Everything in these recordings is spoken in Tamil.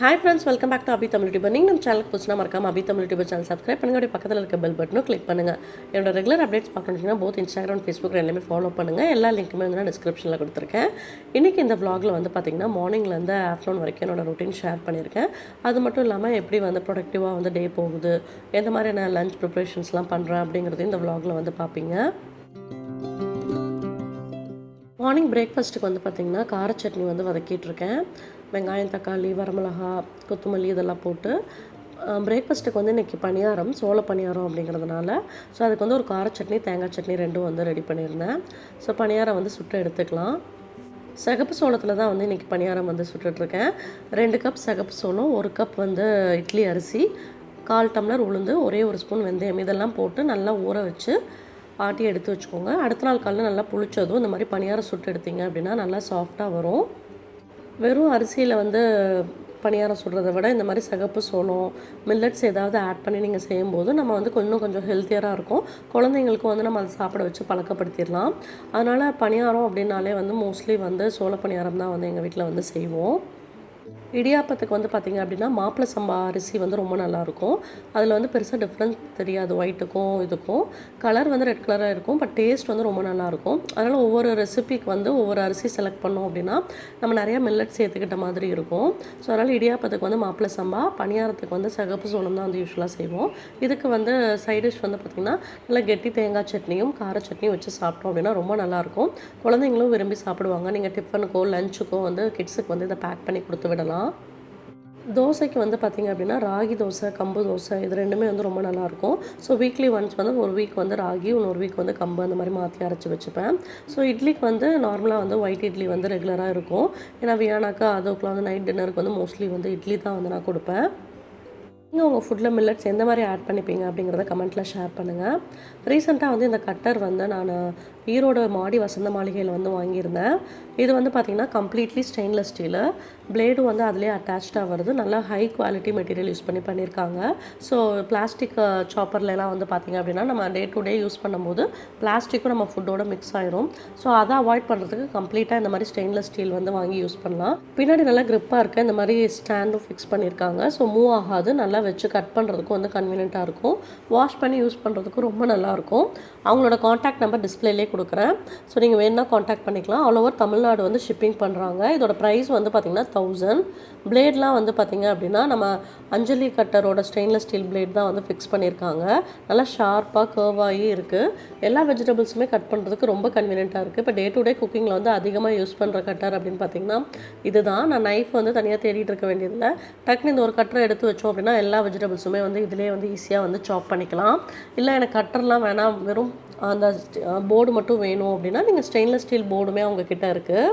Hi friends welcome back to Abi Tamil YouTuber நீங்கள் நம்ம சேனலுக்கு புதுசுனா மறக்காம Abi Tamil YouTuber channel subscribe பண்ணுங்க. அப்படியே பக்கத்தில் இருக்க பெல் பட்டனும் கிளிக் பண்ணுங்கள் என்னோட ரெகுலர் அப்டேட்ஸ் பார்க்கணுன்னா போத் இன்ஸ்டாகிராம் ஃபேஸ்புக் எல்லாமே ஃபாலோ பண்ணுங்கள் எல்லா லிங்க்குமே வந்து நான் டிஸ்கிரிப்ஷனில் கொடுத்துருக்கேன். இன்றைக்கி இந்த வ்ளாகில் வந்து பார்த்திங்கன்னா மார்னிங்லேருந்து ஆஃப்டர்நூன் வரைக்கும் என்னோட ரொட்டீன் ஷேர் பண்ணியிருக்கேன். அது மட்டும் இல்லாமல் எப்படி வந்து ப்ரொடக்டிவாக வந்து டே போகுது எந்த மாதிரி நான் லஞ்ச் ப்ரிப்ரேஷன்ஸ்லாம் பண்ணுறேன் அப்படிங்கிறது இந்த வ்ளாகில் வந்து பார்ப்பீங்க மார்னிங் பிரேக்ஃபாஸ்ட்டுக்கு வந்து பார்த்திங்கன்னா கார சட்னி வந்து வதக்கிட்டுருக்கேன். வெங்காயம் தக்காளி வரமிளகா கொத்தமல்லி இதெல்லாம் போட்டு பிரேக்ஃபாஸ்ட்டுக்கு வந்து இன்றைக்கி பணியாரம் சோள பணியாரம் அப்படிங்கிறதுனால ஸோ அதுக்கு வந்து ஒரு கார சட்னி தேங்காய் சட்னி ரெண்டும் வந்து ரெடி பண்ணியிருந்தேன். ஸோ பணியாரம் வந்து சுட்டு எடுத்துக்கலாம். சிகப்பு சோளத்தில் தான் வந்து இன்றைக்கி பணியாரம் வந்து சுட்டுட்ருக்கேன் ரெண்டு கப் சிகப்பு சோளம் ஒரு கப் வந்து இட்லி அரிசி கால் டம்ளர் உளுந்து ஒரே ஒரு ஸ்பூன் வெந்தயம் இதெல்லாம் போட்டு நல்லா ஊற வச்சு ஆட்டி எடுத்து வச்சுக்கோங்க. அடுத்த நாள் காலையில் நல்லா புளிச்சதும் இந்த மாதிரி பணியாரம் சுட்டு எடுத்தீங்க அப்படின்னா நல்லா சாஃப்டாக வரும். வெறும் அரிசியில் வந்து பணியாரம் சுடுறதை விட இந்த மாதிரி சிகப்பு சோளம் மில்லட்ஸ் ஏதாவது ஆட் பண்ணி நீங்கள் செய்யும்போது நம்ம வந்து கொஞ்சம் கொஞ்சம் ஹெல்த்தியராக இருக்கும். குழந்தைங்களுக்கும் வந்து நம்ம அதை சாப்பிட வச்சு பழக்கப்படுத்திடலாம். அதனால் பணியாரம் அப்படின்னாலே வந்து மோஸ்ட்லி வந்து சோள பணியாரம் தான் வந்து எங்கள் வீட்டில் வந்து செய்வோம். இடியாப்பத்துக்கு வந்து பார்த்திங்க அப்படின்னா மாப்பிளை சம்பா அரிசி வந்து ரொம்ப நல்லாயிருக்கும். அதில் வந்து பெருசாக டிஃப்ரென்ஸ் தெரியாது. ஒயிட்டுக்கும் இதுக்கும். கலர் வந்து ரெட் கலராக இருக்கும். பட் டேஸ்ட் வந்து ரொம்ப நல்லாயிருக்கும். அதனால் ஒவ்வொரு ரெசிபிக்கு வந்து ஒவ்வொரு அரிசி செலக்ட் பண்ணோம் அப்படின்னா நம்ம நிறையா மில்லட் சேர்த்துக்கிட்ட மாதிரி இருக்கும். ஸோ அதனால் இடியாப்பத்துக்கு வந்து மாப்பிளை சம்பா பணியாரத்துக்கு வந்து சிகப்பு சோளம் தான் வந்து யூஸ்வலாக செய்வோம். இதுக்கு வந்து சைட் டிஷ் வந்து பார்த்திங்கன்னா நல்லா கெட்டி தேங்காய் சட்னியும் கார சட்னியும் வச்சு சாப்பிட்டோம் அப்படின்னா ரொம்ப நல்லாயிருக்கும். குழந்தைங்களும் விரும்பி சாப்பிடுவாங்க. நீங்கள் டிஃபனுக்கோ லஞ்சுக்கோ வந்து கிட்ஸுக்கு வந்து இதை பேக் பண்ணி கொடுத்து விடலாம். தோசைக்கு வந்து பார்த்திங்க அப்படின்னா ராகி தோசை கம்பு தோசை இது ரெண்டுமே வந்து ரொம்ப நல்லாயிருக்கும். ஸோ வீக்லி ஒன்ஸ் வந்து ஒரு வீக் வந்து ராகி இன்னொரு வீக் வந்து கம்பு அந்த மாதிரி மாற்றி அரைச்சி வச்சுப்பேன். ஸோ இட்லிக்கு வந்து நார்மலாக வந்து ஒயிட் இட்லி வந்து ரெகுலராக இருக்கும். ஏன்னா வியானாக்கா அதுக்குலாம் வந்து நைட் டின்னருக்கு வந்து மோஸ்ட்லி வந்து இட்லி தான் வந்து நான் கொடுப்பேன். நீங்கள் உங்கள் ஃபுட்டில் மில்லட்ஸ் எந்த மாதிரி ஆட் பண்ணிப்பீங்க அப்படிங்கிறத கமெண்ட்டில் ஷேர் பண்ணுங்கள் ரீசெண்டாக வந்து இந்த கட்டர் வந்து நான் ஈரோடு மாடி வசந்த மாளிகையில் வந்து வாங்கியிருந்தேன். இது வந்து பார்த்திங்கன்னா கம்ப்ளீட்லி ஸ்டெயின்லெஸ் ஸ்டீலு பிளேடு வந்து அதிலே அட்டாச்சாக வருது. நல்லா ஹை குவாலிட்டி மெட்டீரியல் யூஸ் பண்ணி பண்ணியிருக்காங்க ஸோ பிளாஸ்டிக் சாப்பர்லலாம் வந்து பார்த்திங்க அப்படின்னா நம்ம டே டு டே யூஸ் பண்ணும்போது பிளாஸ்டிக்கும் நம்ம ஃபுட்டோட மிக்ஸ் ஆயிரும். ஸோ அதை அவாய்ட் பண்ணுறதுக்கு கம்ப்ளீட்டாக இந்த மாதிரி ஸ்டெயின்லெஸ் ஸ்டீல் வந்து வாங்கி யூஸ் பண்ணலாம். பின்னாடி நல்லா கிரிப்பாக இருக்குது இருக்க இந்த மாதிரி ஸ்டாண்டும் ஃபிக்ஸ் பண்ணியிருக்காங்க ஸோ மூவ் ஆகாது. நல்லா வச்சு கட் பண்ணுறதுக்கும் வந்து கன்வீனியண்ட்டாக இருக்கும். வாஷ் பண்ணி யூஸ் பண்ணுறதுக்கும் ரொம்ப நல்லாயிருக்கும் அவங்களோட காண்டாக்ட் நம்பர் டிஸ்பிளேலே கொடுக்குறேன். ஸோ நீங்கள் வேணுன்னா காண்டாக்ட் பண்ணிக்கலாம். ஆல் ஓவர் தமிழ்நாடு வந்து ஷிப்பிங் பண்ணுறாங்க இதோட ப்ரைஸ் வந்து பார்த்திங்கன்னா தௌசண்ட் பிளேட்லாம் வந்து பார்த்திங்க அப்படின்னா நம்ம அஞ்சலி கட்டரோட ஸ்டெயின்லெஸ் ஸ்டீல் பிளேட் தான் வந்து ஃபிக்ஸ் பண்ணியிருக்காங்க. நல்லா ஷார்ப்பாக கர்வாகி இருக்குது எல்லா வெஜிடபிள்ஸுமே கட் பண்ணுறதுக்கு ரொம்ப கன்வீனியண்ட்டாக இருக்குது இப்போ டே டு டே குக்கிங்கில் வந்து அதிகமாக யூஸ் பண்ணுற கட்டர் அப்படின்னு பார்த்தீங்கன்னா இதுதான். நான் நைஃப் வந்து தனியாக தேடிட்டு இருக்க வேண்டியதில்லை. டக்குனு இந்த ஒரு கட்டரை எடுத்து வச்சோம் அப்படின்னா எல்லா வெஜிடபிள்ஸுமே வந்து இதிலே வந்து ஈஸியாக வந்து சாப் பண்ணிக்கலாம். இல்லை எனக்கு கட்டர்லாம் வேணாம். வெறும் அந்த போர்டு மட்டும் வேணும் அப்படின்னா நீங்கள் ஸ்டெயின்லெஸ் ஸ்டீல் போர்டுமே அவங்கக்கிட்ட இருக்குது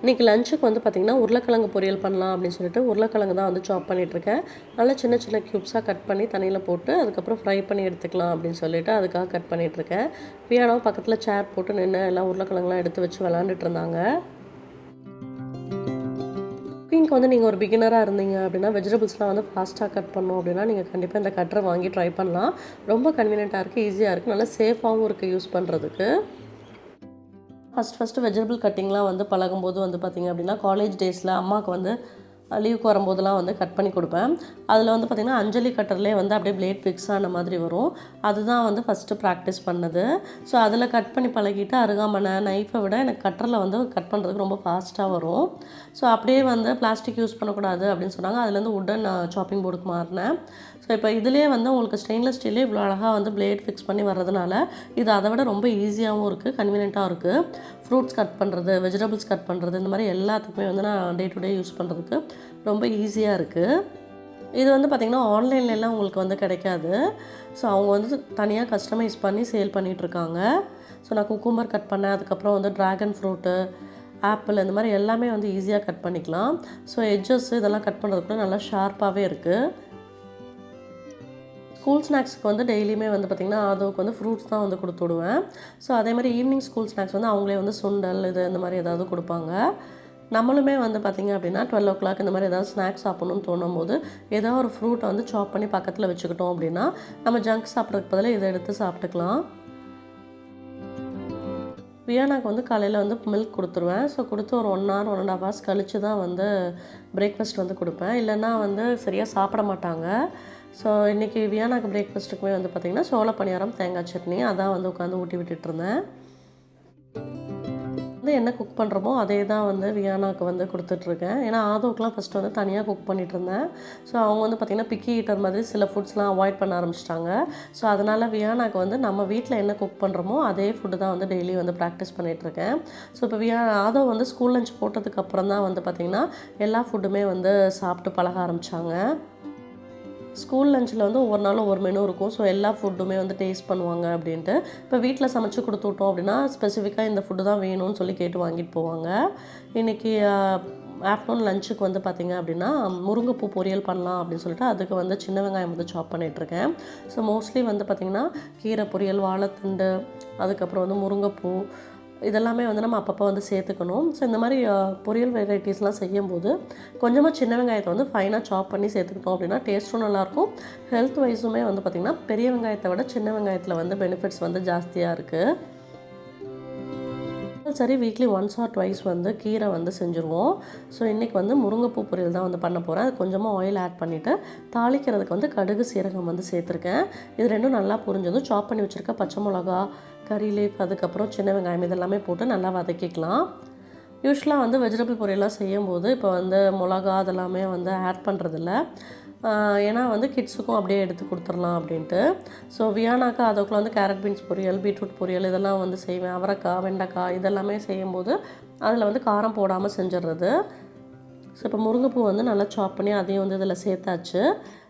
இன்றைக்கி லஞ்சுக்கு வந்து பார்த்திங்கன்னா உருளைக்கிழங்கு பொரியல் பண்ணலாம் அப்படின்னு சொல்லிட்டு உருளைக்கிழங்கு தான் வந்து சாப் பண்ணிகிட்ருக்கேன் நல்லா சின்ன சின்ன க்யூப்ஸாக கட் பண்ணி தண்ணியில் போட்டு அதுக்கப்புறம் ஃப்ரை பண்ணி எடுத்துக்கலாம் அப்படின்னு சொல்லிட்டு அதுக்காக கட் பண்ணிகிட்ருக்கேன் பியானோ பக்கத்தில் சேர் போட்டு நின்று எல்லாம் உருளைக்கிழங்குலாம் எடுத்து வச்சு விளாண்டுட்டு இருந்தாங்க. குக்கிங்க்கு வந்து நீங்கள் ஒரு பிகினராக இருந்தீங்க அப்படின்னா வெஜிடபிள்ஸ்லாம் வந்து ஃபாஸ்ட்டாக கட் பண்ணோம் அப்படின்னா நீங்கள் கண்டிப்பாக இந்த கட்டரை வாங்கி ட்ரை பண்ணலாம். ரொம்ப கன்வீனியண்ட்டாக இருக்குது ஈஸியாக இருக்குது நல்லா சேஃபாகவும் இருக்குது யூஸ் பண்ணுறதுக்கு ஃபஸ்ட் ஃபஸ்ட்டு வெஜிடபிள் கட்டிங்லாம் வந்து பழகும்போது வந்து பார்த்திங்க அப்படின்னா காலேஜ் டேஸில் அம்மாவுக்கு வந்து லீவுக்கு வரும்போதெல்லாம் வந்து கட் பண்ணி கொடுப்பேன். அதில் வந்து பார்த்திங்கன்னா அஞ்சலி கட்டர்லேயே வந்து அப்படியே பிளேட் ஃபிக்ஸ் ஆன மாதிரி வரும். அதுதான் வந்து ஃபஸ்ட்டு ப்ராக்டிஸ் பண்ணது. ஸோ அதில் கட் பண்ணி பழகிட்டு அருகாமனை நைஃபை விட எனக்கு கட்டரில் வந்து கட் பண்ணுறதுக்கு ரொம்ப ஃபாஸ்ட்டாக வரும். ஸோ அப்படியே வந்து பிளாஸ்டிக் யூஸ் பண்ணக்கூடாது அப்படின்னு சொன்னாங்க. அதுலேருந்து உடன் சாப்பிங் போர்டுக்கு மாறினேன். ஸோ இப்போ இதுலேயே வந்து உங்களுக்கு ஸ்டெயின்லெஸ் ஸ்டீலே இவ்வளோ அழகாக வந்து பிளேட் ஃபிக்ஸ் பண்ணி வர்றதுனால இது அதை விட ரொம்ப ஈஸியாகவும் இருக்குது கன்வீனியண்ட்டாக இருக்குது ஃப்ரூட்ஸ் கட் பண்ணுறது வெஜிடபிள்ஸ் கட் பண்ணுறது இந்த மாதிரி எல்லாத்துக்குமே வந்து நான் டே டு டே யூஸ் பண்ணுறதுக்கு ரொம்ப ஈஸியாக இருக்குது இது வந்து பார்த்திங்கன்னா ஆன்லைன்லலாம் உங்களுக்கு வந்து கிடைக்காது. ஸோ அவங்க வந்து தனியாக கஸ்டமைஸ் பண்ணி சேல் பண்ணிகிட்ருக்காங்க ஸோ நான் குக்கும்பர் கட் பண்ணேன் அதுக்கப்புறம் வந்து ட்ராகன் ஃப்ரூட்டு ஆப்பிள் இந்த மாதிரி எல்லாமே வந்து ஈஸியாக கட் பண்ணிக்கலாம். ஸோ எட்ஜஸ் இதெல்லாம் கட் பண்ணுறதுக்குள்ள நல்லா ஷார்ப்பாகவே இருக்குது ஸ்கூல் ஸ்நாக்ஸ்க்கு வந்து டெய்லியுமே வந்து பார்த்திங்கன்னா அதுக்கு வந்து ஃப்ரூட்ஸ் தான் வந்து கொடுத்து விடுவேன். ஸோ அதே மாதிரி ஈவினிங் ஸ்கூல் ஸ்நாக்ஸ் வந்து அவங்களே வந்து சுண்டல் இது இந்த மாதிரி ஏதாவது கொடுப்பாங்க. நம்மளுமே வந்து பார்த்திங்க அப்படின்னா டுவெல் ஓ கிளாக் இந்த மாதிரி ஏதாவது ஸ்நாக்ஸ் சாப்பிட்ணுன்னு தோணும் போது ஏதாவது ஒரு ஃப்ரூட்டை வந்து சாப் பண்ணி பக்கத்தில் வச்சுக்கிட்டோம் அப்படின்னா நம்ம ஜங்க் சாப்பிட்றதுக்கு பதிலாக இதை எடுத்து சாப்பிட்டுக்கலாம். வியானாக்கு வந்து காலையில் வந்து மில்க் கொடுத்துருவேன். ஸோ கொடுத்து ஒரு one hour one and half hours கழித்து தான் வந்து பிரேக்ஃபாஸ்ட் வந்து கொடுப்பேன். இல்லைன்னா வந்து சரியாக சாப்பிட மாட்டாங்க. ஸோ இன்றைக்கி வியானாக்கு பிரேக்ஃபாஸ்ட்டுக்குமே வந்து பார்த்திங்கன்னா சோள பணியாரம் தேங்காய் சட்னி அதான் வந்து உட்காந்து ஊட்டி விட்டுட்டு இருந்தேன் வந்து என்ன குக் பண்ணுறோமோ அதே தான் வந்து வியானாக்கு வந்து கொடுத்துட்ருக்கேன் ஏன்னா ஆதோக்கெலாம் ஃபஸ்ட்டு வந்து தனியாக குக் பண்ணிகிட்டு இருந்தேன் ஸோ அவங்க வந்து பார்த்திங்கன்னா பிக்கி ஈட்டர் மாதிரி சில ஃபுட்ஸ்லாம் அவாய்ட் பண்ண ஆரம்பிச்சிட்டாங்க. ஸோ அதனால் வியானாக்கு வந்து நம்ம வீட்டில் என்ன குக் பண்ணுறோமோ அதே ஃபுட்டு தான் வந்து டெய்லி வந்து ப்ராக்டிஸ் பண்ணிகிட்ருக்கேன் ஸோ இப்போ வியா ஆதோ வந்து ஸ்கூல் லஞ்ச் போட்டதுக்கப்புறம் தான் வந்து பார்த்திங்கன்னா எல்லா ஃபுட்டுமே வந்து சாப்பிட்டு பழக ஆரம்பித்தாங்க ஸ்கூல் லஞ்சில் வந்து ஒவ்வொரு நாளும் ஒரு மெனு இருக்கும். ஸோ எல்லா ஃபுட்டுமே வந்து டேஸ்ட் பண்ணுவாங்க அப்படின்ட்டு. இப்போ வீட்டில் சமைச்சு கொடுத்து விட்டோம் அப்படின்னா ஸ்பெசிஃபிக்காக இந்த ஃபுட்டு தான் வேணும்னு சொல்லி கேட்டு வாங்கிட்டு போவாங்க. இன்றைக்கி ஆஃப்டர்நூன் லஞ்சுக்கு வந்து பார்த்திங்க அப்படின்னா முருங்கைப்பூ பொரியல் பண்ணலாம் அப்படின்னு சொல்லிட்டு அதுக்கு வந்து சின்ன வெங்காயம் வந்து சாப் பண்ணிகிட்ருக்கேன் ஸோ மோஸ்ட்லி வந்து பார்த்திங்கன்னா கீரை பொரியல் வாழைத்தண்டு அதுக்கப்புறம் வந்து முருங்கைப்பூ இதெல்லாமே வந்து நம்ம அப்பப்போ வந்து சேர்த்துக்கணும். ஸோ இந்த மாதிரி பொரியல் வெரைட்டிஸ்லாம் செய்யும்போது கொஞ்சமாக சின்ன வெங்காயத்தை வந்து ஃபைனாக சாப் பண்ணி சேர்த்துக்கிட்டோம் அப்படின்னா டேஸ்ட்டும் நல்லாயிருக்கும். ஹெல்த் வைஸுமே வந்து பார்த்திங்கன்னா பெரிய வெங்காயத்தை விட சின்ன வெங்காயத்தில் வந்து பெனிஃபிட்ஸ் வந்து ஜாஸ்தியாக இருக்குது சரி வீக்லி ஒன்ஸ் ஆர் ட்வைஸ் வந்து கீரை வந்து செஞ்சுருவோம். ஸோ இன்றைக்கி வந்து முருங்கைப்பூ பொரியல் தான் வந்து பண்ண போகிறேன் அது கொஞ்சமாக ஆயில் ஆட் பண்ணிவிட்டு தாளிக்கிறதுக்கு வந்து கடுகு சீரகம் வந்து சேர்த்துருக்கேன். இது ரெண்டும் நல்லா புரிஞ்சதும் சாப் பண்ணி வச்சுருக்க பச்சை மிளகா கறி லீஃப் அதுக்கப்புறம் சின்ன வெங்காயம் இதெல்லாமே போட்டு நல்லா வதக்கிக்கலாம். யூஸ்வலாக வந்து வெஜிடபிள் பொரியல்லாம் செய்யும்போது இப்போ வந்து மிளகா அதெல்லாமே வந்து ஆட் பண்ணுறதில்ல ஏன்னா வந்து கிட்ஸுக்கும் அப்படியே எடுத்து கொடுத்துடலாம் அப்படின்ட்டு. ஸோ வியானாக்கா அதுக்குள்ள வந்து கேரட் பீன்ஸ் பொரியல் பீட்ரூட் பொரியல் இதெல்லாம் வந்து செய்வேன். அவரைக்காய் வெண்டைக்காய் இதெல்லாமே செய்யும்போது அதில் வந்து காரம் போடாமல் செஞ்சிடுறது. ஸோ இப்போ முருங்கைப்பூ வந்து நல்லா சாப் பண்ணி அதையும் வந்து இதில் சேர்த்தாச்சு.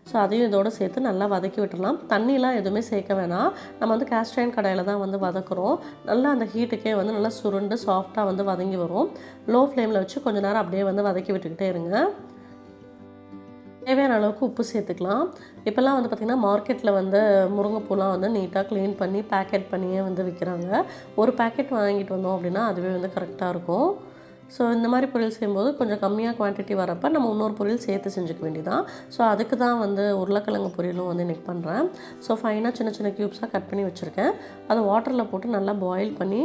ஸோ அதையும் இதோட சேர்த்து நல்லா வதக்கி விட்டுடலாம். தண்ணிலாம் எதுவுமே சேர்க்க வேணாம். நம்ம வந்து கேஸ்டைன் கடையில் தான் வந்து வதக்குறோம். நல்லா அந்த ஹீட்டுக்கே வந்து நல்லா சுருண்டு சாஃப்டாக வந்து வதங்கி வரும். லோ ஃப்ளேமில் வச்சு கொஞ்சம் நேரம் அப்படியே வந்து வதக்கி விட்டுக்கிட்டே இருங்க. தேவையான அளவுக்கு உப்பு சேர்த்துக்கலாம். இப்போல்லாம் வந்து பார்த்திங்கன்னா மார்க்கெட்டில் வந்து முருங்கைப்பூலாம் வந்து நீட்டாக க்ளீன் பண்ணி பேக்கெட் பண்ணியே வந்து விற்கிறாங்க ஒரு பேக்கெட் வாங்கிட்டு வந்தோம் அப்படின்னா அதுவே வந்து கரெக்டாக இருக்கும். ஸோ இந்த மாதிரி பொரியல் செய்யும்போது கொஞ்சம் கம்மியாக குவான்டிட்டி வரப்போ நம்ம இன்னொரு பொரியல் சேர்த்து செஞ்சுக்க வேண்டியதான் ஸோ அதுக்கு தான் வந்து உருளைக்கிழங்கு பொரியலும் வந்து இன்றைக்கி பண்ணுறேன் ஸோ ஃபைனாக சின்ன சின்ன க்யூப்ஸாக கட் பண்ணி வச்சுருக்கேன். அதை வாட்டரில் போட்டு நல்லா பாயில் பண்ணி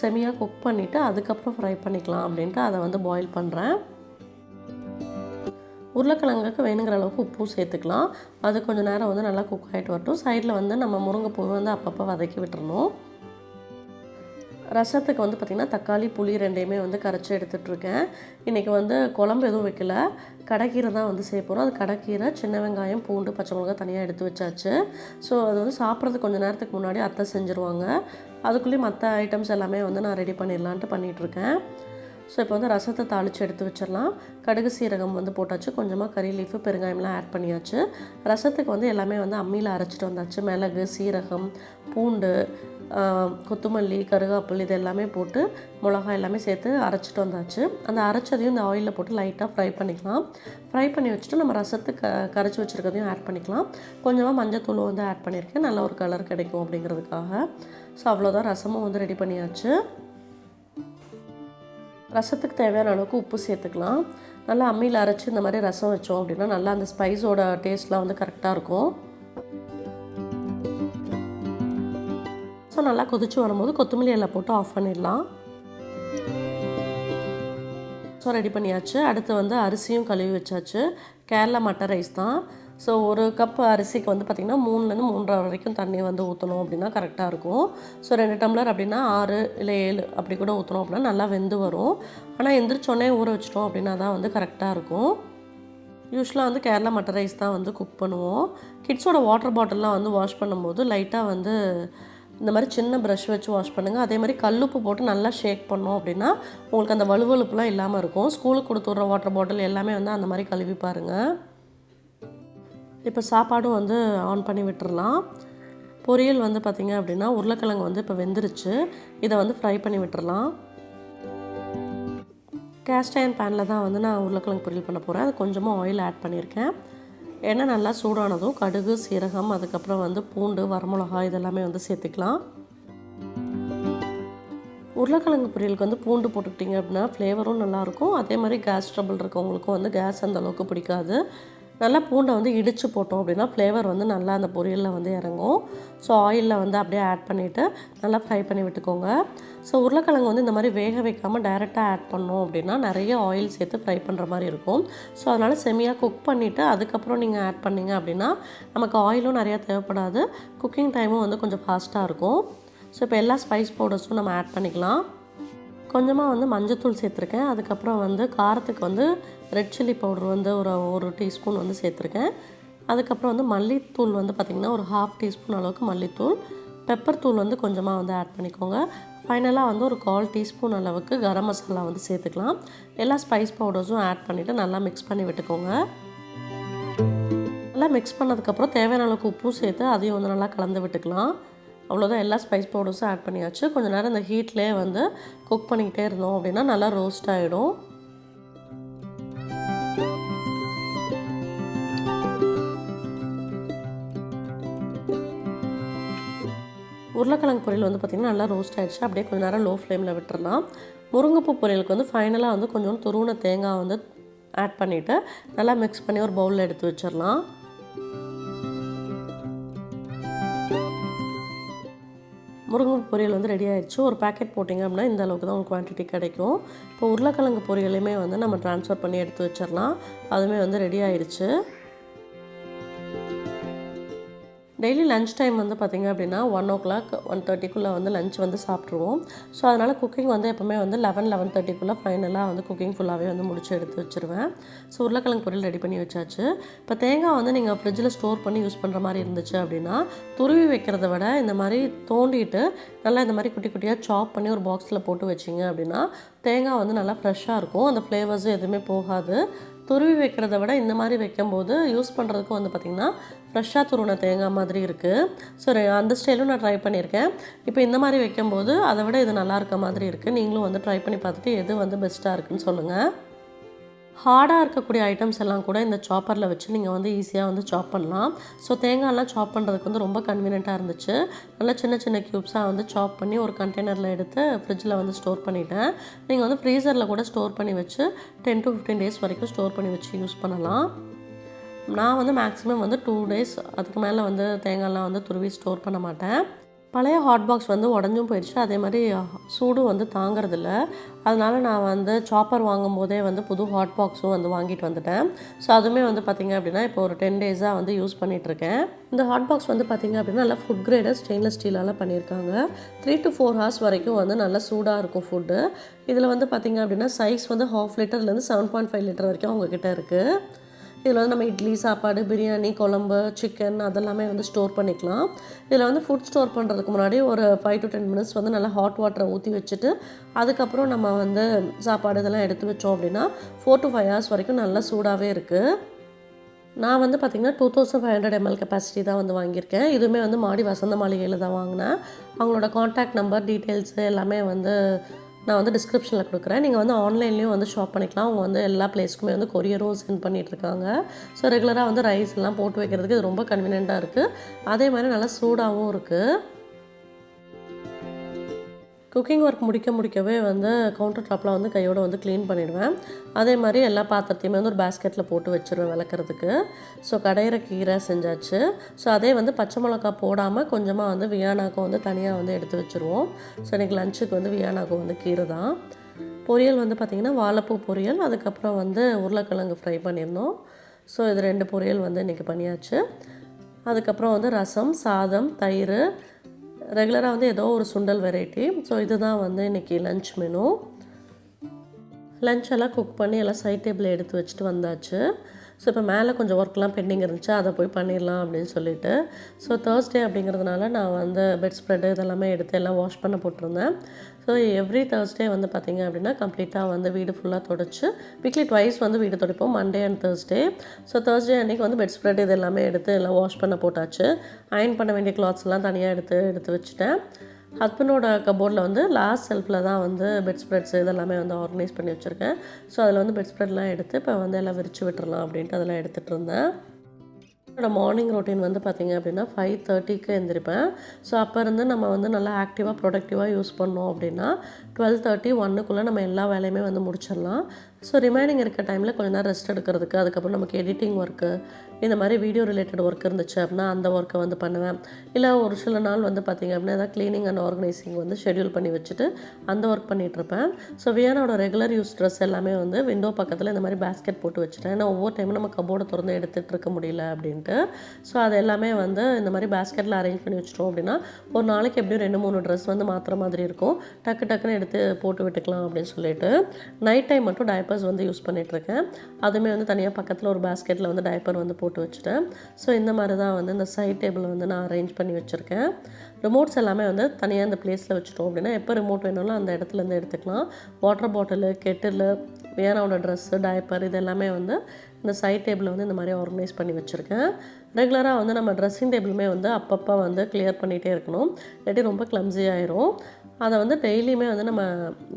செமியாக குக் பண்ணிவிட்டு அதுக்கப்புறம் ஃப்ரை பண்ணிக்கலாம் அப்படின்ட்டு அதை வந்து பாயில் பண்ணுறேன் உருளைக்கிழங்குக்கு வேணுங்கிற அளவுக்கு உப்பும் சேர்த்துக்கலாம். அது கொஞ்சம் நேரம் வந்து நல்லா குக் ஆகிட்டு வரட்டும். சைடில் வந்து நம்ம முருங்கைப்பூவை வந்து அப்பப்போ வதக்கி விட்டுறணும். ரசத்துக்கு வந்து பார்த்திங்கன்னா தக்காளி புளி ரெண்டையுமே வந்து கரைச்சி எடுத்துகிட்ருக்கேன் இன்றைக்கி வந்து குழம்பு எதுவும் வைக்கல. கடைக்கீரை தான் வந்து செய்ய போகிறோம் அது கடைக்கீரை சின்ன வெங்காயம் பூண்டு பச்சை மிளகா தனியாக எடுத்து வச்சாச்சு. ஸோ அது வந்து சாப்பிட்றதுக்கு கொஞ்சம் நேரத்துக்கு முன்னாடி அத்தை செஞ்சுருவாங்க. அதுக்குள்ளேயும் மற்ற ஐட்டம்ஸ் எல்லாமே வந்து நான் ரெடி பண்ணிடலான்ட்டு பண்ணிகிட்ருக்கேன் ஸோ இப்போ வந்து ரசத்தை தாளித்து எடுத்து வச்சிடலாம். கடுகு சீரகம் வந்து போட்டாச்சு. கொஞ்சமாக கறி லீஃபு பெருங்காயம்லாம் ஆட் பண்ணியாச்சு. ரசத்துக்கு வந்து எல்லாமே வந்து அம்மியில் அரைச்சிட்டு வந்தாச்சு. மிளகு சீரகம் பூண்டு கொத்தமல்லி கருகாப்பிள் இது எல்லாமே போட்டு மிளகாய் எல்லாமே சேர்த்து அரைச்சிட்டு வந்தாச்சு. அந்த அரைச்சதையும் இந்த ஆயிலில் போட்டு லைட்டாக ஃப்ரை பண்ணிக்கலாம். ஃப்ரை பண்ணி வச்சுட்டு நம்ம ரசத்துக்கு க கரைச்சி வச்சுருக்கதையும் ஆட் பண்ணிக்கலாம். கொஞ்சமாக மஞ்சத்தூள் வந்து ஆட் பண்ணியிருக்கேன். நல்ல ஒரு கலர் கிடைக்கும் அப்படிங்கிறதுக்காக. ஸோ அவ்வளோதான் ரசமும் வந்து ரெடி பண்ணியாச்சு. ரசத்துக்கு தேவையான அளவுக்கு உப்பு சேர்த்துக்கலாம். நல்லா அம்மியில் அரைச்சி இந்த மாதிரி ரசம் வச்சோம் அப்படின்னா நல்லா அந்த ஸ்பைஸோட டேஸ்ட்லாம் வந்து கரெக்டாக இருக்கும். ஸோ நல்லா கொதிச்சு வரும்போது கொத்தமல்லி எல்லாம் போட்டு ஆஃப் பண்ணிடலாம். ஸோ ரெடி பண்ணியாச்சு. அடுத்து வந்து அரிசியும் கழுவி வச்சாச்சு. கேரளா மட்டர் ரைஸ் தான். ஸோ ஒரு கப் அரிசிக்கு வந்து பார்த்திங்கன்னா மூணுலேருந்து மூன்றரை வரைக்கும் தண்ணி வந்து ஊற்றணும் அப்படின்னா கரெக்டாக இருக்கும். ஸோ ரெண்டு டம்ளர் அப்படின்னா ஆறு இல்லை ஏழு அப்படி கூட ஊற்றணும் அப்படின்னா நல்லா வெந்து வரும். ஆனால் எந்திரிச்சோடனே ஊற வச்சிட்டோம் அப்படின்னா தான் வந்து கரெக்டாக இருக்கும். யூஸ்வலாக வந்து கேரளா மட்டர் ரைஸ் தான் வந்து குக் பண்ணுவோம். கிட்ஸோட வாட்டர் பாட்டில்லாம் வந்து வாஷ் பண்ணும்போது லைட்டாக வந்து இந்த மாதிரி சின்ன ப்ரஷ் வச்சு வாஷ் பண்ணுங்கள் அதே மாதிரி கல்லுப்பு போட்டு நல்லா ஷேக் பண்ணோம் அப்படின்னா உங்களுக்கு அந்த வலுவலுப்புலாம் இல்லாமல் இருக்கும். ஸ்கூலுக்கு கொடுத்து விட்ற வாட்டர் பாட்டில் எல்லாமே வந்து அந்த மாதிரி கழுவி பாருங்கள் இப்போ சாப்பாடும் வந்து ஆன் பண்ணி விட்டுறலாம். பொரியல் வந்து பார்த்திங்க அப்படின்னா உருளைக்கிழங்கு வந்து இப்போ வெந்துருச்சு. இதை வந்து ஃப்ரை பண்ணி விட்டுறலாம். கேஸ்ட் அயன் பேனில் தான் வந்து நான் உருளைக்கிழங்கு பொரியல் பண்ண போகிறேன் அது கொஞ்சமாக ஆயில் ஆட் பண்ணியிருக்கேன். எண்ணெய் நல்லா சூடானதும் கடுகு சீரகம் அதுக்கப்புறம் வந்து பூண்டு வரமிளகாய் இதெல்லாமே வந்து சேர்த்துக்கலாம். உருளைக்கிழங்கு பொரியலுக்கு வந்து பூண்டு போட்டுக்கிட்டிங்க அப்படின்னா ஃப்ளேவரும் நல்லாயிருக்கும் அதே மாதிரி கேஸ் ட்ரபிள் இருக்கவங்களுக்கும் வந்து கேஸ் அந்தளவுக்கு பிடிக்காது. நல்லா பூண்டை வந்து இடித்து போட்டோம் அப்படின்னா ஃப்ளேவர் வந்து நல்லா அந்த பொரியலில் வந்து இறங்கும். ஸோ ஆயிலில் வந்து அப்படியே ஆட் பண்ணிவிட்டு நல்லா ஃப்ரை பண்ணி விட்டுக்கோங்க. ஸோ உருளைக்கிழங்கு வந்து இந்த மாதிரி வேக வைக்காமல் டைரெக்டாக ஆட் பண்ணோம் அப்படின்னா நிறைய ஆயில் சேர்த்து ஃப்ரை பண்ணுற மாதிரி இருக்கும். ஸோ அதனால் செமியாக குக் பண்ணிவிட்டு அதுக்கப்புறம் நீங்கள் ஆட் பண்ணிங்க அப்படின்னா நமக்கு ஆயிலும் நிறையா தேவைப்படாது. குக்கிங் டைமும் வந்து கொஞ்சம் ஃபாஸ்ட்டாக இருக்கும். ஸோ இப்போ எல்லா ஸ்பைஸ் பவுடர்ஸும் நம்ம ஆட் பண்ணிக்கலாம். கொஞ்சமாக வந்து மஞ்சத்தூள் சேர்த்துருக்கேன். அதுக்கப்புறம் வந்து காரத்துக்கு வந்து ரெட் சில்லி பவுடர் வந்து ஒரு ஒரு டீஸ்பூன் வந்து சேர்த்துருக்கேன். அதுக்கப்புறம் வந்து மல்லித்தூள் வந்து பார்த்திங்கன்னா ஒரு ஹாஃப் டீஸ்பூன் அளவுக்கு மல்லித்தூள். பெப்பர் தூள் வந்து கொஞ்சமாக வந்து ஆட் பண்ணிக்கோங்க. ஃபைனலாக வந்து ஒரு கால் டீஸ்பூன் அளவுக்கு கரம் மசாலா வந்து சேர்த்துக்கலாம். எல்லா ஸ்பைஸ் பவுடர்ஸும் ஆட் பண்ணிவிட்டு நல்லா மிக்ஸ் பண்ணி விட்டுக்கோங்க. நல்லா மிக்ஸ் பண்ணதுக்கப்புறம் தேவையான அளவுக்கு உப்பும் சேர்த்து அதையும் வந்து நல்லா கலந்து விட்டுக்கலாம். அவ்வளோதான் எல்லா ஸ்பைஸ் பவுடர்ஸும் ஆட் பண்ணியாச்சு. கொஞ்சம் நேரம் இந்த ஹீட்லேயே வந்து குக் பண்ணிக்கிட்டே இருந்தோம் அப்படின்னா நல்லா ரோஸ்ட் ஆகிடும் உருளைக்கிழங்கு பொரியல் வந்து பார்த்திங்கன்னா நல்லா ரோஸ்ட் ஆகிடுச்சு அப்படியே கொஞ்சம் நேரம் லோ ஃப்ளேமில் விட்டுறலாம். முருங்கைப்பூ பொரியலுக்கு வந்து ஃபைனலாக வந்து கொஞ்சம் துருவன தேங்காய் வந்து ஆட் பண்ணிவிட்டு நல்லா மிக்ஸ் பண்ணி ஒரு பவுலில் எடுத்து வச்சிடலாம். முருங்கை பொரியல் வந்து ரெடி ஆகிடுச்சு ஒரு பேக்கெட் போட்டிங்க அப்படின்னா இந்த அளவுக்கு தான் உங்களுக்கு குவான்டிட்டி கிடைக்கும். இப்போ உருளைக்கிழங்கு பொரியலையுமே வந்து நம்ம ட்ரான்ஸ்ஃபர் பண்ணி எடுத்து வச்சிடலாம். அதுவுமே வந்து ரெடி ஆயிடுச்சு டெய்லி லஞ்ச் டைம் வந்து பார்த்திங்க அப்படின்னா ஒன் ஓ கிளாக் ஒன் தேர்ட்டிக்குள்ளே வந்து லஞ்ச் வந்து சாப்பிட்ருவோம் ஸோ அதனால் குக்கிங் வந்து எப்போவுமே வந்து லெவன் லெவன் தேர்ட்டிக்குள்ளே ஃபைனலாக வந்து குக்கிங் ஃபுல்லாகவே வந்து முடிச்சு எடுத்து வச்சுருவேன். ஸோ உருளைக்கிழங்கு பொரியல் ரெடி பண்ணி வச்சாச்சு. இப்போ தேங்காய் வந்து நீங்கள் ஃப்ரிட்ஜில் ஸ்டோர் பண்ணி யூஸ் பண்ணுற மாதிரி இருந்துச்சு அப்படின்னா துருவி வைக்கிறத விட இந்த மாதிரி தோண்டிட்டு நல்லா இந்த மாதிரி குட்டி குட்டியாக சாப் பண்ணி ஒரு பாக்ஸில் போட்டு வச்சிங்க அப்படின்னா தேங்காய் வந்து நல்லா ஃப்ரெஷ்ஷாக இருக்கும். அந்த ஃப்ளேவர்ஸும் எதுவுமே போகாது. துருவி வைக்கிறத விட இந்த மாதிரி வைக்கும்போது யூஸ் பண்ணுறதுக்கும் வந்து பார்த்திங்கன்னா ஃப்ரெஷ்ஷாக துருவின தேங்காய் மாதிரி இருக்குது ஸோ அந்த ஸ்டைலும் நான் ட்ரை பண்ணியிருக்கேன். இப்போ இந்த மாதிரி வைக்கும்போது அதை விட இது நல்லா இருக்க மாதிரி இருக்குது நீங்களும் வந்து ட்ரை பண்ணி பார்த்துட்டு எது வந்து பெஸ்ட்டாக இருக்குன்னு சொல்லுங்கள் ஹார்டாக இருக்கக்கூடிய ஐட்டம்ஸ் எல்லாம் கூட இந்த சாப்பரில் வச்சு நீங்கள் வந்து ஈஸியாக வந்து சாப் பண்ணலாம். ஸோ தேங்காயெல்லாம் சாப் பண்ணுறதுக்கு வந்து ரொம்ப கன்வீனியண்ட்டாக இருந்துச்சு. நல்லா சின்ன சின்ன க்யூப்ஸாக வந்து சாப் பண்ணி ஒரு கண்டெய்னரில் எடுத்து ஃப்ரிட்ஜில் வந்து ஸ்டோர் பண்ணிட்டேன். நீங்கள் வந்து ஃப்ரீசரில் கூட ஸ்டோர் பண்ணி வச்சு டென் டு ஃபிஃப்டீன் டேஸ் வரைக்கும் ஸ்டோர் பண்ணி வச்சு யூஸ் பண்ணலாம். நான் வந்து மேக்ஸிமம் வந்து டூ டேஸ் அதுக்கு மேலே வந்து தேங்காய்லாம் வந்து துருவி ஸ்டோர் பண்ண மாட்டேன். பழைய ஹாட் பாக்ஸ் வந்து உடஞ்சும் போயிடுச்சு. அதே மாதிரி சூடும் வந்து தாங்கிறதில்ல. அதனால் நான் வந்து சாப்பர் வாங்கும் போதே வந்து புது ஹாட் பாக்ஸும் வந்து வாங்கிட்டு வந்துட்டேன். ஸோ அதுவுமே வந்து பார்த்திங்க அப்படின்னா இப்போ ஒரு டென் டேஸாக வந்து யூஸ் பண்ணிகிட்ருக்கேன் இந்த ஹாட் பாக்ஸ் வந்து பார்த்திங்க அப்படின்னா நல்லா ஃபுட் கிரேடர் ஸ்டெயின்லெஸ் ஸ்டீலால் பண்ணியிருக்காங்க. த்ரீ டு ஃபோர் ஹவர்ஸ் வரைக்கும் வந்து நல்லா சூடாக இருக்கும் ஃபுட்டு இதில் வந்து பார்த்திங்க அப்படின்னா சைஸ் வந்து ஹாஃப் லிட்டர்லேருந்து செவன் பாயிண்ட் ஃபைவ் லிட்டர் வரைக்கும் அவங்கக்கிட்ட இருக்குது இதில் வந்து நம்ம இட்லி சாப்பாடு பிரியாணி குழம்பு சிக்கன் அதெல்லாமே வந்து ஸ்டோர் பண்ணிக்கலாம். இதில் வந்து ஃபுட் ஸ்டோர் பண்ணுறதுக்கு முன்னாடி ஒரு ஃபைவ் டு டென் மினிட்ஸ் வந்து நல்லா ஹாட் வாட்டரை ஊற்றி வச்சுட்டு அதுக்கப்புறம் நம்ம வந்து சாப்பாடு இதெல்லாம் எடுத்து வச்சோம் அப்படின்னா ஃபோர் டு ஃபைவ் ஹவர்ஸ் வரைக்கும் நல்லா சூடாகவே இருக்குது நான் வந்து பார்த்திங்கன்னா two thousand five hundred ML capacity தான் வந்து வாங்கியிருக்கேன். இதுவுமே வந்து மாடி வசந்த மாளிகையில் தான் வாங்கினேன். அவங்களோட காண்டாக்ட் நம்பர் டீட்டெயில்ஸு எல்லாமே வந்து நான் வந்து டிஸ்கிரிப்ஷனில் கொடுக்குறேன். நீங்கள் வந்து ஆன்லைன்லேயும் வந்து ஷாப் பண்ணிக்கலாம். அவங்க வந்து எல்லா பிளேஸ்க்குமே வந்து கொரியரும் சென்ட் பண்ணிகிட்ருக்காங்க ஸோ ரெகுலராக வந்து ரைஸ் எல்லாம் போட்டு வைக்கிறதுக்கு இது ரொம்ப கன்வீனியண்ட்டாக இருக்குது அதே மாதிரி நல்லா சூடாகவும் இருக்குது குக்கிங் ஒர்க் முடிக்க முடிக்கவே வந்து கவுண்டர் டாப்பில் வந்து கையோடு வந்து க்ளீன் பண்ணிடுவேன். அதே மாதிரி எல்லா பாத்திரத்தையுமே வந்து ஒரு பேஸ்கெட்டில் போட்டு வச்சுருவேன் விளக்குறதுக்கு. ஸோ கடையிற கீரை செஞ்சாச்சு. ஸோ அதே வந்து பச்சை மிளகா போடாமல் கொஞ்சமாக வந்து வியானாக்கும் வந்து தனியாக வந்து எடுத்து வச்சுருவோம். ஸோ இன்றைக்கி லஞ்சுக்கு வந்து வியானாக்கும் வந்து கீரை தான். பொரியல் வந்து பார்த்திங்கன்னா வாழைப்பூ பொரியல் அதுக்கப்புறம் வந்து உருளைக்கிழங்கு ஃப்ரை பண்ணியிருந்தோம். ஸோ இது ரெண்டு பொரியல் வந்து இன்றைக்கி பண்ணியாச்சு. அதுக்கப்புறம் வந்து ரசம் சாதம் தயிர் ரெகுலராக வந்து ஏதோ ஒரு சுண்டல் வெரைட்டி ஸோ இதுதான் வந்து இன்றைக்கி லஞ்ச் மெனு லஞ்ச் எல்லாம் குக் பண்ணி எல்லாம் சைட் டேபிள் எடுத்து வச்சுட்டு வந்தாச்சு. ஸோ இப்போ மேலே கொஞ்சம் ஒர்க்லாம் பெண்டிங் இருந்துச்சு அதை போய் பண்ணிடலாம் அப்படின்னு சொல்லிட்டு. ஸோ தேர்ஸ்டே அப்படிங்கிறதுனால நான் வந்து பெட் ஸ்ப்ரெட்டு இதெல்லாமே எடுத்து எல்லாம் வாஷ் பண்ண போட்டிருந்தேன். ஸோ எவ்ரி தேர்ஸ்டே வந்து பார்த்திங்க அப்படின்னா கம்ப்ளீட்டாக வந்து வீடு ஃபுல்லாக தொடச்சி வீக்லி ட்வைஸ் வந்து வீடு துடைப்போம் Monday and Thursday so Thursday அன்றைக்கி வந்து பெட் ஸ்ப்ரெட் இது எல்லாமே எடுத்து எல்லாம் வாஷ் பண்ண போட்டாச்சு. அயன் பண்ண வேண்டிய கிளாத்ஸ்லாம் தனியாக எடுத்து எடுத்து வச்சுட்டேன். ஹஸ்பண்டோட கபோர்டில் வந்து லாஸ்ட் செல்ஃபில் தான் வந்து பெட் ஸ்ப்ரெட்ஸ் இதெல்லாமே வந்து ஆர்கனைஸ் பண்ணி வச்சுருக்கேன். ஸோ அதில் வந்து பெட் ஸ்ப்ரெட்லாம் எடுத்து இப்போ வந்து எல்லாம் விரித்து விட்டுறலாம் அப்படின்ட்டு அதெல்லாம் எடுத்துகிட்டு இருந்தேன். என்னோடய மார்னிங் ரொட்டீன் வந்து பார்த்திங்க அப்படின்னா ஃபைவ் தேர்ட்டிக்கு எழுந்திரிப்பேன் ஸோ அப்போ இருந்து நம்ம வந்து நல்லா ஆக்டிவாக ப்ரொடக்டிவாக யூஸ் பண்ணோம் அப்படின்னா டுவெல் தேர்ட்டி ஒன்னுக்குள்ளே நம்ம எல்லா வேலையுமே வந்து முடிச்சிடலாம். ஸோ ரிமைனிங் இருக்க டைமில் கொஞ்ச நேரம் ரெஸ்ட் எடுக்கிறதுக்கு அதுக்கப்புறம் நமக்கு எடிட்டிங் ஒர்க்கு இந்த மாதிரி வீடியோ ரிலேட்டட் ஒர்க் இருந்துச்சு அப்படின்னா அந்த ஒர்க்கை வந்து பண்ணுவேன். இல்லை ஒரு சில நாள் வந்து பார்த்திங்க அப்படின்னா ஏதாவது க்ளீனிங் அண்ட் ஆர்கனைசிங் வந்து ஷெட்யூல் பண்ணி வச்சுட்டு அந்த ஒர்க் பண்ணிகிட்ருப்பேன் ஸோ வியானோட ரெகுலர் யூஸ் ட்ரெஸ் எல்லாமே வந்து விண்டோ பக்கத்தில் இந்த மாதிரி பேஸ்கெட் போட்டு வச்சுட்டேன். ஏன்னா ஒவ்வொரு டைமும் நம்ம கபோர்டை திறந்து எடுத்துகிட்டு இருக்க முடியல அப்படின்ட்டு. ஸோ அது எல்லாமே வந்து இந்த மாதிரி பேஸ்கெட்டில் அரேஞ்ச் பண்ணி வச்சிட்டோம் அப்படின்னா ஒரு நாளைக்கு எப்படியும் ரெண்டு மூணு ட்ரெஸ் வந்து மாற்றுற மாதிரி இருக்கும். டக்கு டக்குன்னு எடுத்து போட்டு விட்டுக்கலாம் அப்படின்னு சொல்லிட்டு. நைட் டைம் மட்டும் டைப்பர்ஸ் வந்து யூஸ் பண்ணிகிட்ருக்கேன் அதுவுமே வந்து தனியாக பக்கத்தில் ஒரு பேஸ்கெட்டில் வந்து டைப்பர் வந்து போட்டு வச்சுட்டேன். ஸோ இந்த மாதிரி தான் வந்து இந்த சைட் டேபிள் வந்து நான் அரேஞ்ச் பண்ணி வச்சுருக்கேன். ரிமோட்ஸ் எல்லாமே வந்து தனியாக இந்த பிளேஸில் வச்சுட்டோம் அப்படின்னா எப்போ ரிமோட் வேணாலும் அந்த இடத்துலேருந்து எடுத்துக்கலாம். வாட்டர் பாட்டிலு கெட்டில் வியானாவோட ட்ரெஸ்ஸு டைப்பர் இது எல்லாமே வந்து இந்த சைட் டேபிளில் வந்து இந்த மாதிரி ஆர்கனைஸ் பண்ணி வச்சுருக்கேன். ரெகுலராக வந்து நம்ம ட்ரெஸ்ஸிங் டேபிளுமே வந்து அப்பப்போ வந்து கிளியர் பண்ணிகிட்டே இருக்கணும். இல்லாட்டி ரொம்ப கிளம்ஸி ஆயிரும். அதை வந்து டெய்லியுமே வந்து நம்ம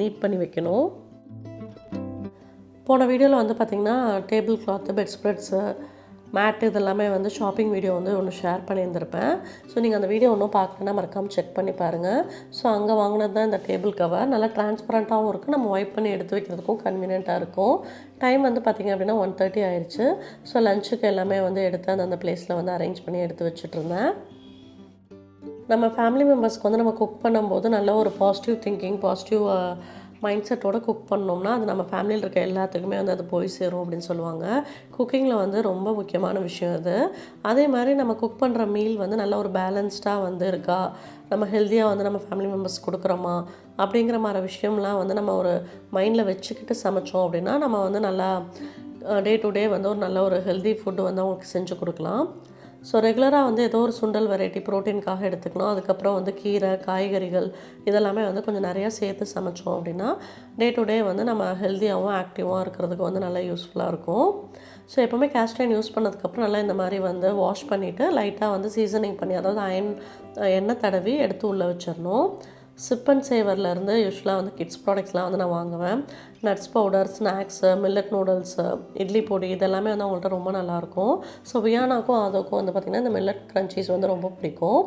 நீட் பண்ணி வைக்கணும். போன வீடியோவில் வந்து பார்த்திங்கன்னா table cloth bed spreads mat இதெல்லாமே வந்து ஷாப்பிங் வீடியோ வந்து ஒன்று ஷேர் பண்ணியிருந்திருப்பேன். ஸோ நீங்கள் அந்த வீடியோ ஒன்றும் பார்க்கலன்னா மறக்காமல் செக் பண்ணி பாருங்கள் ஸோ அங்கே வாங்கினது தான் இந்த டேபிள் கவர். நல்லா டிரான்ஸ்பரண்ட்டாகவும் இருக்குது நம்ம ஒய்ப் பண்ணி எடுத்து வைக்கிறதுக்கும் கன்வீனியண்ட்டாக இருக்கும். டைம் வந்து பார்த்திங்க அப்படின்னா ஒன் தேர்ட்டி ஆயிடுச்சு ஸோ லஞ்சுக்கு எல்லாமே வந்து எடுத்து அந்த அந்த பிளேஸில் வந்து அரேஞ்ச் பண்ணி எடுத்து வச்சுட்ருந்தேன். நம்ம ஃபேமிலி மெம்பர்ஸ்க்கு வந்து நம்ம குக் பண்ணும்போது நல்ல ஒரு பாசிட்டிவ் திங்கிங் பாசிட்டிவ் மைண்ட் செட்டோட குக் பண்ணோம்னா அது நம்ம ஃபேமிலியில் இருக்க எல்லாத்துக்குமே வந்து அது போய் சேரும் அப்படின்னு சொல்லுவாங்க. குக்கிங்கில் வந்து ரொம்ப முக்கியமான விஷயம் அது. அதே மாதிரி நம்ம குக் பண்ணுற மீல் வந்து நல்ல ஒரு பேலன்ஸ்டாக வந்து இருக்கா? நம்ம ஹெல்த்தியாக வந்து நம்ம ஃபேமிலி மெம்பர்ஸ் கொடுக்குறோமா? அப்படிங்கிற மாதிரி விஷயம்லாம் வந்து நம்ம ஒரு மைண்டில் வச்சுக்கிட்டு சமைச்சோம் அப்படின்னா நம்ம வந்து நல்லா டே டு டே வந்து ஒரு நல்ல ஒரு ஹெல்தி ஃபுட்டு வந்து அவங்களுக்கு செஞ்சு கொடுக்கலாம். ஸோ ரெகுலராக வந்து ஏதோ ஒரு சுண்டல் வெரைட்டி ப்ரோட்டீனுக்காக எடுத்துக்கணும். அதுக்கப்புறம் வந்து கீரை காய்கறிகள் இதெல்லாமே வந்து கொஞ்சம் நிறையா சேர்த்து சமைச்சோம் அப்படின்னா டே டு டே வந்து நம்ம ஹெல்த்தியாகவும் ஆக்டிவாக இருக்கிறதுக்கு வந்து நல்லா யூஸ்ஃபுல்லாக இருக்கும். ஸோ எப்போவுமே கேஸ்டைன் யூஸ் பண்ணதுக்கப்புறம் நல்லா இந்த மாதிரி வந்து வாஷ் பண்ணிவிட்டு லைட்டாக வந்து சீசனிங் பண்ணி அதாவது அயன் எண்ணெய் தடவி எடுத்து உள்ளே வச்சிடணும். சிப் அண்ட் சேவர்லேருந்து யூஸ்வலாக வந்து கிட்ஸ் ப்ராடக்ட்ஸ்லாம் வந்து நான் வாங்குவேன். Nuts powder snacks millet noodles idli பொடி இதெல்லாமே வந்து அவங்கள்ட்ட ரொம்ப நல்லாயிருக்கும். ஸோ வியானாக்கும் அதுக்கும் வந்து பார்த்திங்கன்னா இந்த மில்லட் க்ரன்ச்சீஸ் வந்து ரொம்ப பிடிக்கும்.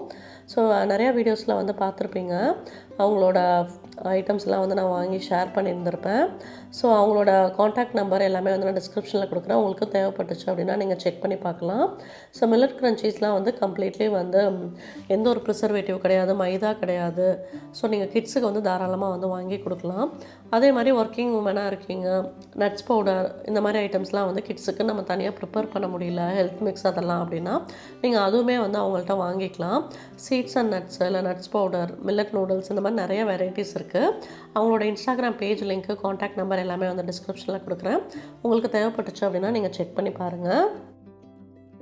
ஸோ நிறையா வீடியோஸில் வந்து பார்த்துருப்பீங்க. அவங்களோட ஐட்டம்ஸ்லாம் வந்து நான் வாங்கி ஷேர் பண்ணியிருந்திருப்பேன். ஸோ அவங்களோட காண்டாக்ட் நம்பர் எல்லாமே வந்து நான் டிஸ்கிரிப்ஷனில் கொடுக்குறேன். உங்களுக்கு தேவைப்பட்டுச்சு அப்படின்னா நீங்கள் செக் பண்ணி பார்க்கலாம். ஸோ மில்லட் க்ரன்ச்சீஸ்லாம் வந்து கம்ப்ளீட்லி வந்து எந்த ஒரு ப்ரிசர்வேட்டிவ் கிடையாது மைதா கிடையாது. ஸோ நீங்கள் கிட்ஸுக்கு வந்து தாராளமாக வந்து வாங்கி கொடுக்கலாம். அதே மாதிரி ஒர்க்கிங் உமனாக இருக்கீங்க நட்ஸ் பவுடர் இந்த மாதிரி ஐட்டம்ஸ்லாம் வந்து கிட்ஸுக்கு நம்ம தனியாக ப்ரிப்பேர் பண்ண முடியல ஹெல்த் மிக்ஸ் அதெல்லாம் அப்படின்னா நீங்கள் அதுவுமே வந்து அவங்கள்ட்ட வாங்கிக்கலாம். சீட்ஸ் அண்ட் நட்ஸ் இல்லை நட்ஸ் பவுடர் மில்லட் நூடுல்ஸ் இந்த மாதிரி நிறைய வெரைட்டிஸ் இருக்குது அவங்களோட Instagram page link contact number எல்லாமே வந்து டிஸ்கிரிப்ஷனில் கொடுக்குறேன். உங்களுக்கு தேவைப்பட்டுச்சு அப்படின்னா நீங்கள் செக் பண்ணி பாருங்கள்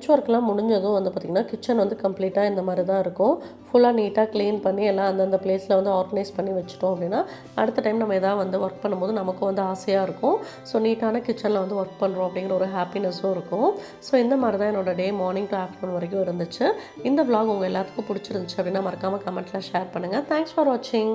கிச் ஒர்க்லாம் முடிஞ்சதும் வந்து பார்த்திங்கன்னா கிச்சன் வந்து கம்ப்ளீட்டாக இந்த மாதிரி தான் இருக்கும் ஃபுல்லாக நீட்டாக க்ளீன் பண்ணி எல்லாம் அந்தந்த பிளேஸில் வந்து ஆர்கனைஸ் பண்ணி வச்சுட்டோம் அப்படின்னா அடுத்த டைம் நம்ம எதாவது வந்து ஒர்க் பண்ணும்போது நமக்கும் வந்து ஆசையாக இருக்கும். ஸோ நீட்டான கிச்சனில் வந்து ஒர்க் பண்ணுறோம் அப்படிங்கிற ஒரு ஹாப்பினஸும் இருக்கும். ஸோ இந்த மாதிரி தான் என்னோட டே மார்னிங் டு ஆஃப்டர்நூன் வரைக்கும் இருந்துச்சு. இந்த விலாக் உங்கள் எல்லாத்துக்கும் பிடிச்சிருந்துச்சு அப்படின்னா மறக்காமல் கமெண்ட்டில் ஷேர் பண்ணுங்கள் தேங்க்ஸ் ஃபார் வாட்சிங்